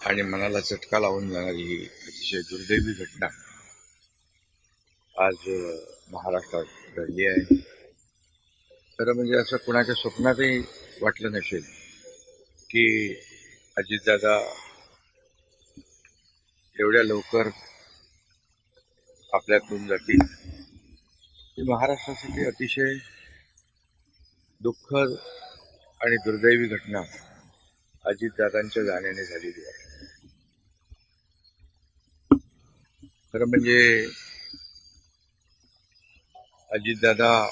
आणि मनाला चटका लावून जाणारी ही अतिशय दुर्दैवी घटना आज महाराष्ट्रात घडली आहे. खरं म्हणजे असं कुणाच्या स्वप्नातही वाटलं नसेल की अजितदादा एवढ्या लवकर आपल्यातून जातील. ही महाराष्ट्रासाठी अतिशय दुःखद आणि दुर्दैवी घटना अजितदादांच्या जाण्याने झालेली आहे. खरं म्हणजे अजितदादा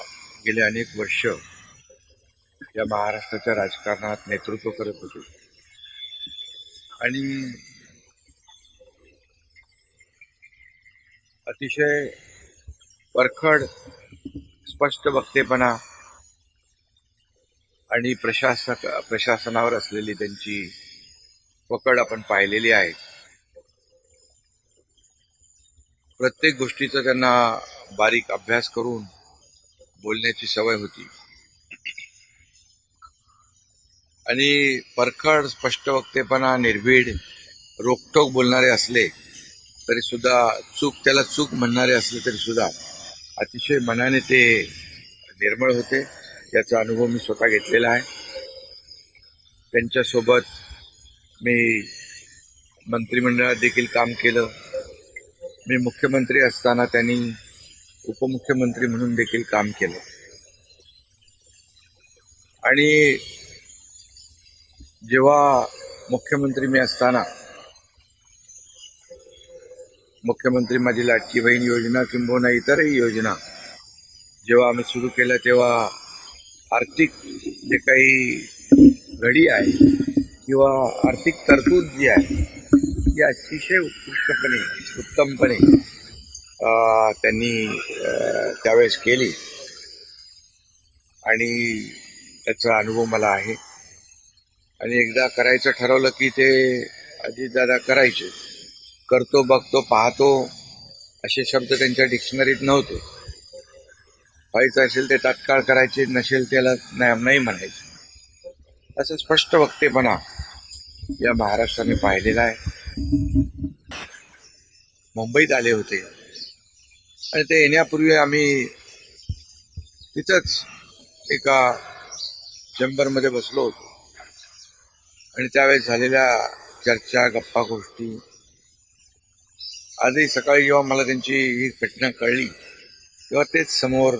गेले अनेक वर्ष या महाराष्ट्राच्या राजकारणात नेतृत्व करत होते. आणि अतिशय परखड स्पष्ट वक्तेपणा आणि प्रशासक प्रशासनावर असलेली त्यांची पकड आपण पाहिलेली आहे. प्रत्येक गोष्टीचा त्यांना बारीक अभ्यास करून बोलण्याची सवय होती. आणि परखड स्पष्ट वक्तेपणा निर्भीड रोखोक बोलणारे असले तरी सुद्धा चूक त्याला चूक म्हणणारे असले तरी सुद्धा अतिशय मनाने ते निर्मळ होते. याचा अनुभव मी स्वतः घेतलेला आहे. त्यांच्यासोबत मी मंत्रिमंडळात देखील काम केलं. मी मुख्यमंत्री असताना त्यांनी उपमुख्यमंत्री म्हणून देखील काम केलं. आणि जेव्हा मुख्यमंत्री मी असताना मुख्यमंत्री माझी लाटकी बहीण योजना किंबहुना इतरही योजना जेव्हा आम्ही सुरू केल्या तेव्हा आर्थिक जे काही घडी आहे किंवा आर्थिक तरतूद जी आहे म्हणजे अतिशय उत्कृष्टपणे उत्तमपणे अं, त्यांनी त्यावेळेस केली. आणि त्याचा अनुभव मला आहे. आणि एकदा करायचं ठरवलं की ते अजितदादा करायचे. करतो बघतो पाहतो असे शब्द त्यांच्या डिक्शनरीत नव्हते. व्हायचं असेल ते तात्काळ करायचे नसेल त्याला नाही नाही म्हणायचे. असं स्पष्ट वक्तेपणा या महाराष्ट्राने पाहिलेला आहे. मुंबईत आले होते. आणि ते येण्यापूर्वी आम्ही तिथंच एका चेंबरमध्ये बसलो होतो. आणि त्यावेळेस झालेल्या चर्चा गप्पा गोष्टी आजही सकाळी जेव्हा मला त्यांची ही घटना कळली तेव्हा तेच समोर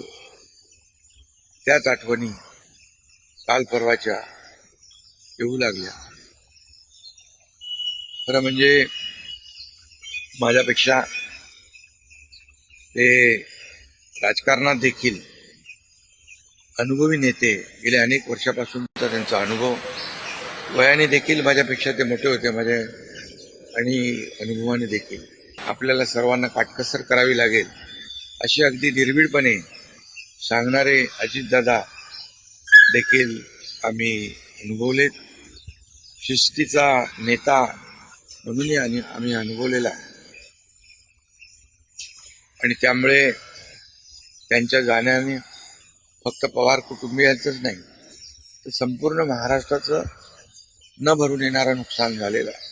त्याच आठवणी काल परवाच्या येऊ लागल्या. खरं म्हणजे माझ्यापेक्षा ते राजकारणात देखील अनुभवी नेते गेल्या अनेक वर्षापासूनचा त्यांचा अनुभव वयाने देखील माझ्यापेक्षा ते मोठे होते माझ्या आणि अनुभवाने देखील. आपल्याला सर्वांना काटकसर करावी लागेल अशी अगदी निर्भीडपणे सांगणारे अजितदादा देखील आम्ही अनुभवलेत. शिस्तीचा नेता म्हणूनही आणि आम्ही अनुभवलेला आहे. आणि त्यामुळे त्यांच्या जाण्याने फक्त पवार कुटुंबियांचंच नाही तर संपूर्ण महाराष्ट्राचं न भरून येणारं नुकसान झालेलं आहे.